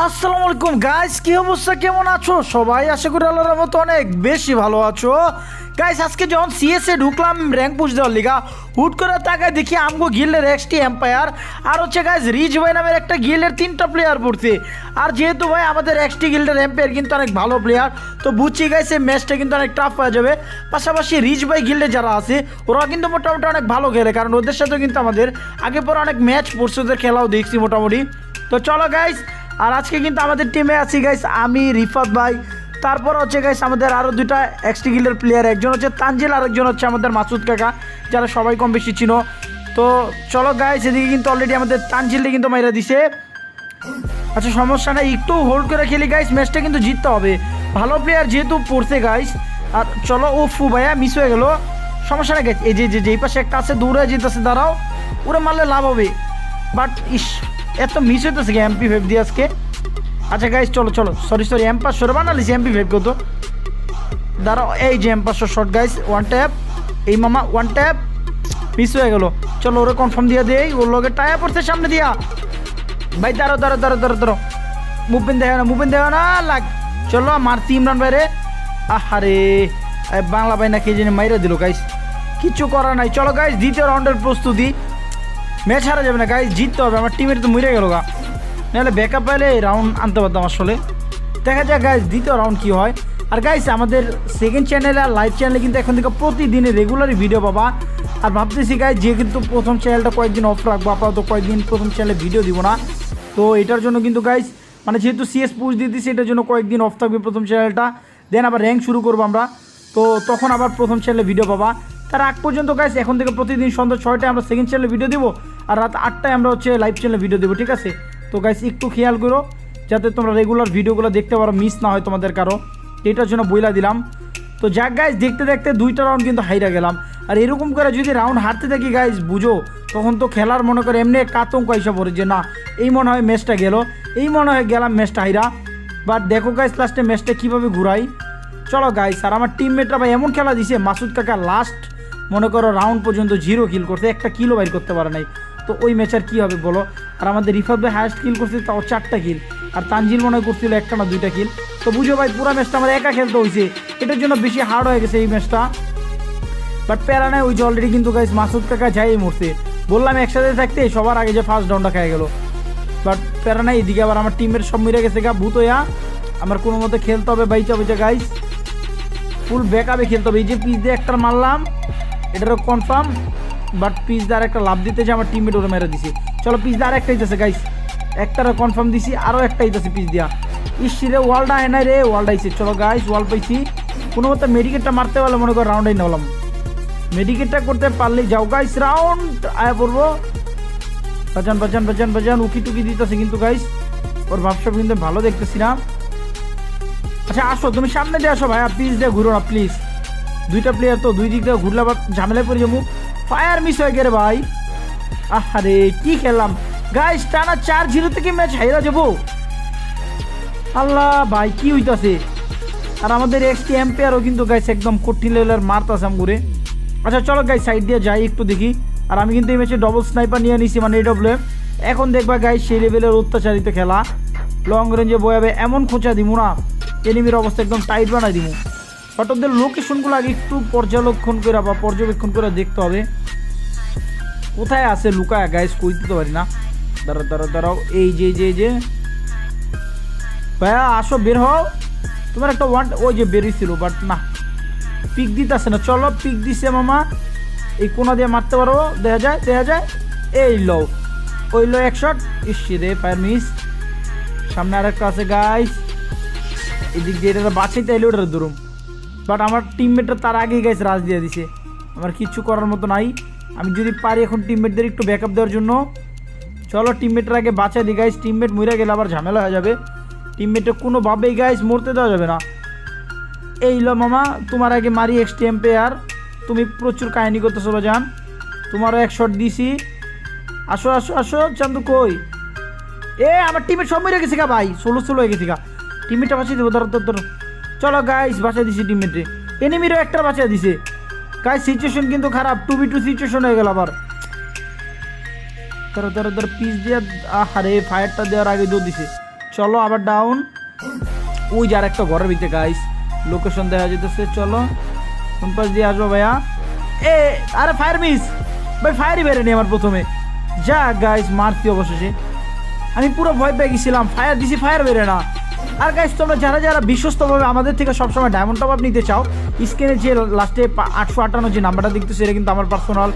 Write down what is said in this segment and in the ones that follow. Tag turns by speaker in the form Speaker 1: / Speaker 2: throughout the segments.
Speaker 1: আসসালামু আলাইকুম গাইস কি অবস্থা? কেমন আছো? সবাই আশা করি আল্লাহর মতো অনেক বেশি ভালো আছো। গাইস আজকে যখন সিএসএ ঢুকলাম র্যাঙ্ক পুশ দেওয়ার লিগা, হুট করে তাকায় দেখি আমগো গিল্ডের এক্সটি এম্পায়ার আর হচ্ছে গাইস রিচ ভাই নামের একটা গিল্ডের তিনটা প্লেয়ার পড়ছে। আর যেহেতু, ভাই, আমাদের এক্সটি গিল্ডের এম্পায়ার কিন্তু অনেক ভালো প্লেয়ার তো বুঝছি গাইস এই ম্যাচটা কিন্তু অনেক টাফ হয়ে যাবে। পাশাপাশি রিচ ভাই গিল্ডে যারা আছে ওরা কিন্তু মোটামুটি অনেক ভালো খেলে, কারণ ওদের সাথে কিন্তু আমাদের আগে পরে অনেক ম্যাচ পড়ছে, ওদের খেলাও দেখছি মোটামুটি। তো চলো গাইস আর আজকে কিন্তু আমাদের টিমে আছি গাইস আমি, রিফাত ভাই। তারপর হচ্ছে গাইস আমাদের আরও দুটা এক্সটি গিল্ডের প্লেয়ার একজন হচ্ছে তানজিল আর একজন হচ্ছে আমাদের মাসুদ কাকা, যারা সবাই কম বেশি চিনো। তো চলো গাইস এদিকে কিন্তু অলরেডি আমাদের তানজিলটা কিন্তু মাইরা দিছে। আচ্ছা সমস্যা নাই, একটু হোল্ড করে খেলি গাইস ম্যাচটা কিন্তু জিততে হবে। ভালো প্লেয়ার যেহেতু পড়ছে গাইস আর চলো ও ফু ভাইয়া মিস হয়ে গেল। সমস্যা নাই গাইস এই যে যে যেই পাশে একটা আছে দৌড়ে যেতেছে, দাঁড়াও। ওরে মারলে লাভ হবে। বাট ইস এত মিস হইতেছে এমপি ফাইভ দিয়ে আজকে? আচ্ছা গাইস চলো চলো। সরি সরি এম পাঁচশো বানালিস এমপি ফাইভ কত? দাঁড়াও, এই যে এম পাঁচশো শর্ট গাইস ওয়ান ট্যাপ এই মামা ওয়ান ট্যাপ মিস হয়ে গেল। চলো, ওরে কনফার্ম দিয়ে দেই, ওর লগে টায়া পড়ছে সামনে দিয়া। ভাই দাঁড়ো দাঁড়ো দাঁড়ো দাঁড়ো দাঁড়ো মুভমেন্ট দেখো না মুভমেন্ট দেখো না, লাগ। চলো মারছি ইমরান ভাইরে আহারে বাংলা ভাই না কে জানি মাইরে দিল গাইস কিচ্ছু করার নাই। চলো গাইস দ্বিতীয় রাউন্ডের প্রস্তুতি। ম্যাচ হারা যাবে না গাইস জিততে হবে, আমার টিমের তো মরে গেল গা। নাহলে ব্যাকআপ পাইলে রাউন্ড আনতে পারতাম আসলে। দেখা যাক গাইজ দ্বিতীয় রাউন্ড কী হয়। আর গাইস আমাদের সেকেন্ড চ্যানেলে আর লাইভ চ্যানেলে কিন্তু এখন থেকে প্রতিদিনে রেগুলারই ভিডিও পাবা। আর ভাবতেছি গাইস যে কিন্তু প্রথম চ্যানেলটা কয়েকদিন অফ রাখব, আপাতত কয়েকদিন প্রথম চ্যানেলে ভিডিও দিব না। তো এটার জন্য কিন্তু গাইস মানে যেহেতু সিএস পুজ দিয়ে দিচ্ছি এটার জন্য কয়েকদিন অফ থাকবে প্রথম চ্যানেলটা দেন আবার র্যাঙ্ক শুরু করব আমরা। তো তখন আবার প্রথম চ্যানেলে ভিডিও পাবা। তার আগ পর্যন্ত গাইস এখন থেকে প্রতিদিন সন্ধ্যা ছয়টায় আমরা সেকেন্ড চ্যানেলে ভিডিও দেবো আর রাত আটটায় আমরা হচ্ছে লাইভ চ্যানেলে ভিডিও দেবো, ঠিক আছে? তো গাইস একটু খেয়াল করো যাতে তোমরা রেগুলার ভিডিওগুলো দেখতে পারো মিস না হয় তোমাদের কারও। এটার জন্য বইলা দিলাম। তো যাক গাইজ দেখতে দেখতে দুইটা রাউন্ড কিন্তু হাইরা গেলাম। আর এরকম করে যদি রাউন্ড হারতে থাকি গাইজ বুঝো, তখন তো খেলার মনে করে এমনি আতঙ্ক এসে পড়ে যে, না, এই মনে হয় ম্যাচটা গেল, এই মনে হয় গেলাম ম্যাচটা হাইরা। বাট দেখো গাইজ লাস্টে ম্যাচটা কীভাবে ঘুরাই? চলো গাইস আর আমার টিমমেটরা ভাই এমন খেলা দিছে, মাসুদ কাকা লাস্ট মনে করো রাউন্ড পর্যন্ত জিরো কিল করছে, একটা কিলো বাইর করতে পারে নাই। তো ওই ম্যাচ আর কী হবে বলো? আর আমাদের রিফাত ভাই হায়েস্ট কিল করছে, তাও চারটা কিল আর তানজিল মনে হয় করছিল একটা না দুইটা কিল তো বুঝো ভাই, পুরো ম্যাচটা আমার একা খেলতে হয়েছে এটার জন্য বেশি হার্ড হয়ে গেছে এই ম্যাচটা বাট প্যারা নাই, ওই যে অলরেডি কিন্তু গাইস মাসুদ কাকা যাই মরছে বললাম একসাথে থাকতে, সবার আগে যে ফার্স্ট ডাউনটা খেয়ে গেল। বাট প্যারা নাই, এদিকে আবার আমার টিমের সব মিলে গেছে গা, ভূত হইয়া। আমার কোনো মতে খেলতে হবে বাইচা বাইচা গাইস ফুল ব্যাকআপে খেলতে হবে। এই যে পিস দিয়ে একটা মারলাম। এটারও কনফার্ম বাট পিস দিয়ে আর একটা লাভ দিতে যে আমার টিমমেট ওরা মেরে দিছে। চলো পিস দিয়ে আর একটা হইতেছে গাইস একটারও কনফার্ম দিছি, আরও একটা হইতেছে পিস দিয়া ইসি রে ওয়ালটা হয় নাই রে ওয়ালটা আইছে। চলো গাইস ওয়াল পাইছি। কোনো মতো মেডিকেটটা মারতে পারলে মনে করো রাউন্ডাই নিলাম মেডিকেটটা করতে পারলেই যাও গাইস রাউন্ড আয়া পড়ব। বাজান বাজান বাজান বাজান, উকি টুকি দিতেছে কিন্তু গাইস ওর ভাবসাব কিন্তু ভালো দেখতেছি না। আচ্ছা আসো, তুমি সামনে দিয়ে আসো ভাইয়া প্লিজ দিয়ে ঘুরো না প্লিজ দুইটা প্লেয়ার তো দুই দিক দিয়ে ঘুরলে আবার ঝামেলায় পড়ে যাব। ফায়ার মিস হয়ে গেলে ভাই। আরে কি খেললাম? গাইস টানা চার জিরো থেকে ম্যাচ হাইরা যাব। আল্লাহ ভাই, কি হইতাছে? আর আমাদের এক্সটি এম্পায়ারও কিন্তু গাইস একদম কঠিন লেভেলের মারতাছে আমগুরে। আচ্ছা চলো গাইস সাইড দিয়ে যাই একটু দেখি। আর আমি কিন্তু এই ম্যাচে ডবল স্নাইপার নিয়ে নিছি মানে এডব্লিউ এখন দেখবা গাইস সেই লেভেলের অত্যাচারিত খেলা। লং রেঞ্জে বয়াবে এমন খোঁচা দিমু না। এনিমির অবস্থা একদম টাইট বানাই দিমু। বাট ওদের লোকেশনগুলো আগে একটু পর্যবেক্ষণ করে বা পর্যবেক্ষণ করে দেখতে হবে। কোথায় আছে লুকায় গাইস কই দিতে পারি না। দাঁড়াও দাঁড়াও দাঁড়াও। এই যে যে যে। ভাইয়া, আসো, বের হও। তোমার একটা ওয়ান ওই যে বেরিয়েছিল বাট না। পিক দিতে আসে না। চলো, পিক দিছে মামা। এই কোনা দিয়ে মারতে পারো। দেখা যায় দেখা যায়। এই লো ওই লো এক শট ইসি রে ফায়ার মিস সামনে আরেকটা আছে গাইস এদিক দিয়ে এটা বাঁচাইতে এলে ওটার দূরম। বাট আমার টিমমেটটা তার আগেই গাইস রাজ দিয়ে দিছে। আমার কিচ্ছু করার মতো নাই। আমি যদি পারি এখন টিমমেটদের একটু ব্যাকআপ দেওয়ার জন্য। চলো টিমমেটের আগে বাঁচাই দিই গাইস টিমমেট মরে গেলে আবার ঝামেলা হয়ে যাবে। টিমমেটে কোনোভাবেই গাইস মরতে দেওয়া যাবে না। এই লো মামা, তোমার আগে মারি এক্সটি এম্পেয়ার তুমি প্রচুর কাহিনী করতেছো জান তোমারও এক শট দিছি। আসো আসো আসো, চান্দু কই? এ, আমার টিমের সব মরে গেছে গা ভাই। ষোলো ষোলো হয়ে গেছে গা। টিমমেটটা বাঁচিয়ে দেবো, ধরো ধরো ধরো। চলো গাইস বাঁচা দিছি টিমমেটে এনিমিরও একটা বাঁচিয়ে দিছে। গাইস সিচুয়েশন কিন্তু খারাপ টু বি টু সিচুয়েশন হয়ে গেল আবার। ধরো ধরো ধরো পিস দিয়ে, আহারে ফায়ারটা দেওয়ার আগে দৌড় দিছে। চলো আবার ডাউন ওই যার একটা ঘরের ভিতরে গাইস লোকেশন দেখা যেতেছে চলো। কোন পাশ দিয়ে আসব ভাইয়া? এ, আরে ফায়ার মিস ভাই ফায়ারই বেরেনি আমার প্রথমে। যা গাইস মারছি অবশেষে। আমি পুরো ভয় পেয়ে গেছিলাম। ফায়ার দিছি ফায়ার বেরে না। আর গাইস তোমরা যারা যারা বিশ্বস্তভাবে আমাদের থেকে সবসময় ডায়মন্ড টপ আপ নিতে চাও স্ক্রিনে যে লাস্টে আটশো আটান্ন যে নাম্বারটা দেখতেছে, এটা কিন্তু আমার পার্সোনাল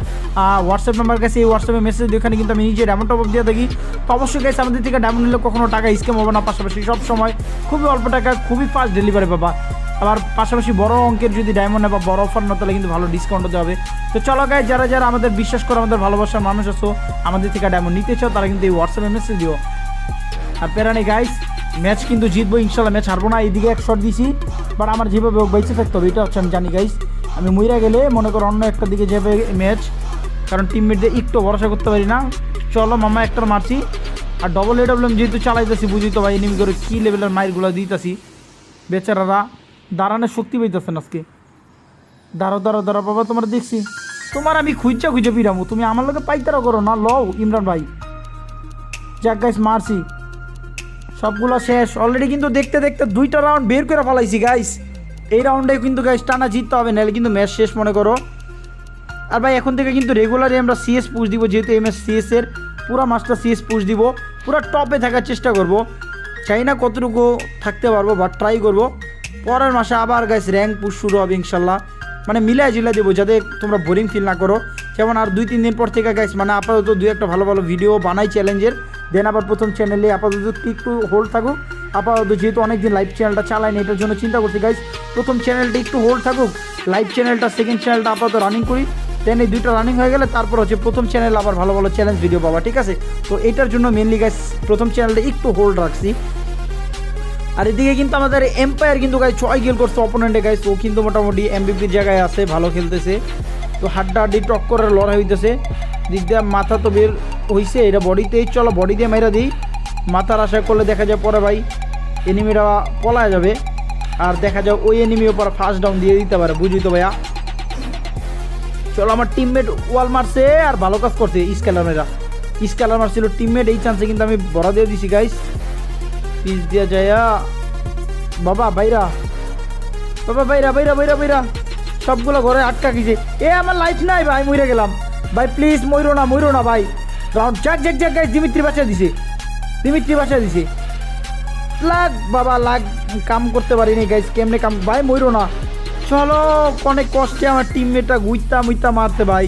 Speaker 1: হোয়াটসঅ্যাপ নাম্বার কাছে এই হোয়াটসঅ্যাপে মেসেজ দিয়ে ওখানে কিন্তু আমি নিজে ডায়মন্ড টপ আপ দিয়ে থাকি। তো অবশ্যই গাইস আমাদের থেকে ডায়মন্ড নিলে কখনো টাকা স্কেম হবে না, পাশাপাশি সব সময় খুবই অল্প টাকা, খুবই ফাস্ট ডেলিভারি পাবা। আবার পাশাপাশি বড় অঙ্কের যদি ডায়মন্ড বা বড় অফার না, তাহলে কিন্তু ভালো ডিসকাউন্ট হতে হবে। তো চলো গাই যারা যারা আমাদের বিশ্বাস করে, আমাদের ভালোবাসার মানুষ আছো, আমাদের থেকে ডায়মন্ড নিতে চাও, তারা কিন্তু এই হোয়াটসঅ্যাপে মেসেজ দিও। আর পেরানি গাইস ম্যাচ কিন্তু জিতবো, ইনশাল্লাহ ম্যাচ হারবো না, এইদিকে এক শট দিছি বাট আমার যেভাবে বেঁচে থাকতে হবে, এটা হচ্ছে আমি জানি গাইস আমি মইরা গেলে মনে করো অন্য একটা দিকে যাবে ম্যাচ, কারণ টিমমেটদের একটু ভরসা করতে পারি না। চলো, মামা একটা মারছি, আর ডবল এডব্লিউএম যেহেতু চালাইতেছি, বুঝি তো ভাই, এনিমি করে কী লেভেলের মাইরগুলো দিতেছি। বেচারারা দাঁড়ানোর শক্তি পাইতেছেন আজকে। দাঁড়ো দাঁড়ো দাঁড়ো বাবা, তোমার দেখছি। তোমার আমি খুঁজছা খুঁজে পিরামো তুমি আমার লোকে পাইতারা করো না, লও, ইমরান ভাই। যাক গাইস মারছি। সবগুলো শেষ। অলরেডি কিন্তু দেখতে দেখতে দুইটা রাউন্ড বের করে ফেলাইছি গাইস এই রাউন্ডে কিন্তু গাইস টানা জিততে হবে, নাহলে কিন্তু ম্যাচ শেষ, মনে করো। আর ভাই, এখন থেকে কিন্তু রেগুলারই আমরা সিএস পুশ দিব, যেহেতু এম এস সিএস এর পুরো মাসটা সিএস পুশ দিব। পুরো টপে থাকার চেষ্টা করব। চাই না কতটুকু থাকতে পারব বা ট্রাই করব। পরের মাসে আবার গাইস র্যাঙ্ক পুশ শুরু হবে, ইনশাল্লাহ। মানে মিলাই জিলা দেবো, যাতে তোমরা বোরিং ফিল না করো। যেমন আর দুই, তিন দিন পর থেকে গাইস মানে আপাতত দুই একটা ভালো ভালো ভিডিও বানাই চ্যালেঞ্জের দেন আবার প্রথম চ্যানেলে আপাতত একটু হোল্ড থাকুক। আপাতত যেহেতু অনেকদিন লাইভ চ্যানেলটা চালায়নি এটার জন্য চিন্তা করছি গাইজ প্রথম চ্যানেলটা একটু হোল্ড থাকুক। লাইভ চ্যানেলটা সেকেন্ড চ্যানেলটা আপাতত রানিং করি। দেন এই দুইটা রানিং হয়ে গেলে তারপর হচ্ছে প্রথম চ্যানেল আবার ভালো ভালো চ্যালেঞ্জ ভিডিও পাবা, ঠিক আছে? তো এটার জন্য মেনলি গাইস প্রথম চ্যানেলটা একটু হোল্ড রাখছি। আর এদিকে কিন্তু আমাদের এম্পায়ার কিন্তু গাইস ছয় গেল করছে অপোনেন্টে গাইস ও কিন্তু মোটামুটি এমবিপির জায়গায় আছে, ভালো খেলতেছে। তো হাড্ডা হাড্ডি টক্করের লড়াই হইতেছে। দিক দিয়ে মাথা তো বের হইছে, এটা বডিতেই চলো বডি দিয়ে মেরা দিই। মাথার আশা করলে দেখা যায় পরে ভাই এনিমিটা পলায় যাবে। আর দেখা যায় ওই এনিমিও পরে ফার্স্ট ডাউন দিয়ে দিতে পারে বুঝি তো ভাইয়া? চলো, আমার টিমমেট ওয়াল মারছে আর ভালো কাজ করছে স্কেলামেরা স্কেলার মারছিল টিমমেট এই চান্সে কিন্তু আমি বড় দিয়ে দিছি গাইস পিস দিয়া যায়া। বাবা, বাইরা। বাবা, বাইরা বাইরা বাইরা বাইরা। সবগুলো ঘরে আটকা গেছে। এ, আমার লাইফ নাই, ভাই মরে গেলাম। ভাই প্লিজ মইরো না মইরো না, ভাই। যাক যাক যাক গাইস দিমিত্রি বাঁচা দিছে। দিমিত্রি বাঁচা দিছে। লাগ বাবা, লাগ, কাম করতে পারিনি গাইস কেমনে কাম ভাই, মইরো না। চলো, অনেক কষ্টে আমার টিমমেটটা গুইতা মুইতা মারতে ভাই।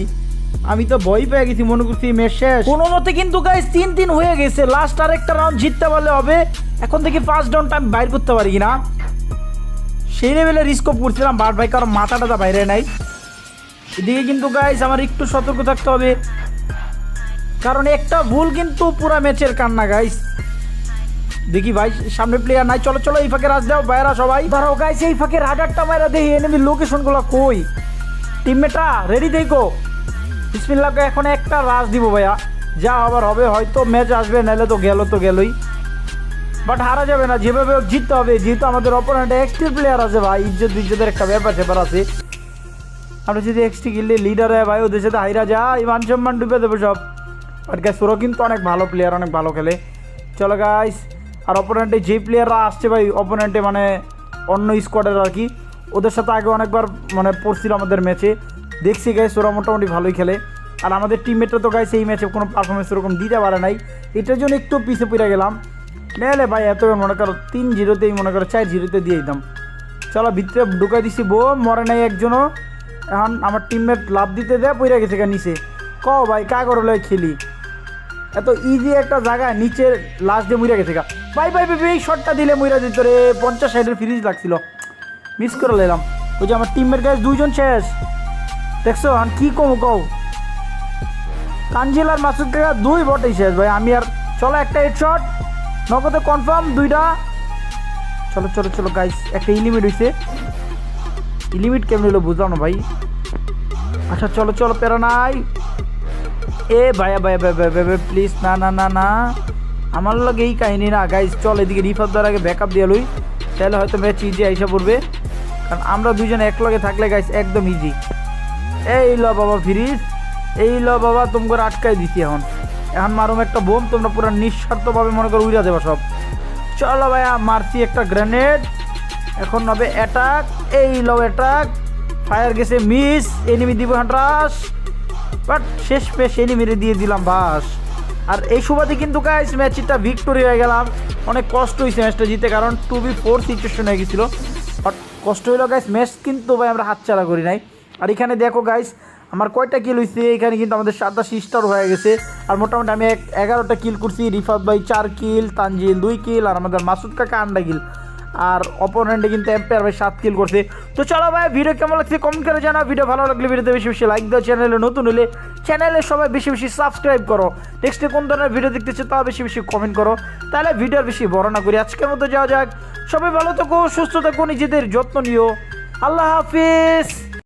Speaker 1: আমি তো ভয় পেয়ে গেছি, মনে করছি ম্যাচ শেষ। কোনো মতে কিন্তু গাইস তিন তিন হয়ে গেছে। লাস্ট আর একটা রাউন্ড জিততে পারলে হবে। এখন থেকে ফার্স্ট ডাউনটা আমি বাইর করতে পারি কিনা? সেই লেভেলে রিস্ক করছিলাম বার ভাই কারণ মাথাটা বাইরে নাই। এদিকে কিন্তু গাইস আমার একটু সতর্ক থাকতে হবে। কারণ একটা ভুল কিন্তু পুরো ম্যাচের কান্না গাইস দেখি ভাই, সামনে প্লেয়ার নাই। চলো চলো, এই ফাঁকে রাজ দাও, বাইরা সবাই। দাঁড়াও গাইস এই ফাঁকে রাডারটা মারা দেখি এনিমি লোকেশনগুলো কই? টিমমেটরা রেডি দেখো। বিসমিল্লাহকে এখন একটা রাজ দিব, ভাইয়া। যা আবার হবে, হয়তো ম্যাচ আসবে, নাহলে তো গেল তো গেলই। বাট হারা যাবে না, যেভাবে হোক জিততে হবে। যেহেতু আমাদের অপোনেন্টে এক্সট্রি প্লেয়ার আছে, ভাই, ইজ্জত ইজ্জতের একটা ব্যাপার স্যাপার আছে। আমরা যদি এক্সট্রি গিললে লিডার হয়, ভাই, ওদের সাথে হাইরা যা মান সম্মান ডুবে দেবো সব। বাট গাইস ওরা কিন্তু অনেক ভালো প্লেয়ার অনেক ভালো খেলে। চলো গাইস আর অপোনেন্টে যে প্লেয়াররা আসছে ভাই অপোনেন্টে মানে অন্য স্কোয়াডের আর কি, ওদের সাথে আগে অনেকবার মানে পড়ছিল আমাদের ম্যাচে দেখছি গাইস ওরা মোটামুটি ভালোই খেলে। আর আমাদের টিমমেটরা তো গাইস এই ম্যাচে কোনো পারফরমেন্স ওরকম দিতে পারে নাই। এটার জন্য একটু পিছিয়ে পড়ে গেলাম। নেলে ভাই, এত মনে করো, তিন জিরোতেই মনে করো, চার জিরোতে দিয়ে দিতাম। চলো, ভিতরে ঢুকাই দিছি বো মরে নাই একজনও। এখন আমার টিমমেট লাভ দিতে দেয় পইরা গেছে গা নিচে। ক ভাই কা করে লয় খেলি? এত ইজি একটা জায়গায় নিচের লাস্ট দিয়ে মুইরা গেছে গা। ভাই ভাই ভাই এই শটটা দিলে মুইরা দিত রে। পঞ্চাশ সাইডের ফ্রিজ লাগছিল। মিস করে নিলাম ওই যে আমার টিমের গাছ দুইজন শেষ। দেখছ এখন কি কমু কও? কাঞ্জিল আর মাসুদ কাকা দুই বটেই শেষ, ভাই। আমি আর চলো একটা হেড শট নগদে কনফার্ম দুইটা। চলো চলো চলো গাইস একটা ইলিমিট হইছে। ইলিমিট কেমন হলো বুঝলাম না, ভাই। আচ্ছা চলো চলো পেরা নাই। এ ভাইয়া ভাইয়া ভাই ভাই ভাই প্লিজ না না না না। আমার লগে এই কাহিনী না গাইস চল এদিকে রিফার দ্বারা আগে ব্যাকআপ দিয়ে লই। তাহলে হয়তো ম্যাচ ইজি আইসা পড়বে। কারণ আমরা দুজন এক লগে থাকলে গাইস একদম ইজি এই ল বাবা, ফিরিস। এই ল বাবা, তোমাকে আটকাই দিছি এখন। এখন মারুম একটা বোম, তোমরা পুরো নিঃস্বার্থভাবে মনে করো উড়া যাবে সব। চলো ভাইয়া, মারছি একটা গ্রেনেড এখন হবে অ্যাটাক এই লো অ্যাটাক ফায়ার গেছে মিস এনিমি দিব হান্ড্রাস বাট শেষ পেশ এনিমিরে দিয়ে দিলাম বাস। আর এই সুবাদে কিন্তু গাইস ম্যাচটা ভিক্টোরি হয়ে গেলাম। অনেক কষ্ট হয়েছে ম্যাচটা জিতে, কারণ টু বি ফোর সিচুয়েশন হয়ে গেছিল। বাট কষ্ট হইল গাইস ম্যাচ কিন্তু ভাই আমরা হাতছাড়া করি নাই। আর এখানে দেখো গাইস আমার কয়টা কিল হয়েছে এখানে কিন্তু আমাদের সাতাশি স্টার হয়ে গেছে। আর মোটামুটি আমি এক এগারোটা কিল করছি, রিফাত ভাই চার কিল তানজিল দুই কিল আর আমাদের মাসুদ কাকা আন্ডা কিল আর অপোনেন্টে কিন্তু এম্পায়ার ভাই সাত কিল করছে। তো চলো ভাই ভিডিও কেমন লাগছে কমেন্ট করে জানাও। ভিডিও ভালো লাগলে ভিডিওতে বেশি বেশি লাইক দাও চ্যানেলে নতুন হলে চ্যানেলে সবাই বেশি বেশি সাবস্ক্রাইব করো। নেক্সটে কোন ধরনের ভিডিও দেখতে চাও তাও বেশি বেশি কমেন্ট করো। তাহলে ভিডিও বেশি বড় না করি। আজকের মতো যাওয়া যাক। সবাই ভালো থাকো, সুস্থ থাকো, নিজেদের যত্ন নিও। আল্লাহ হাফিজ।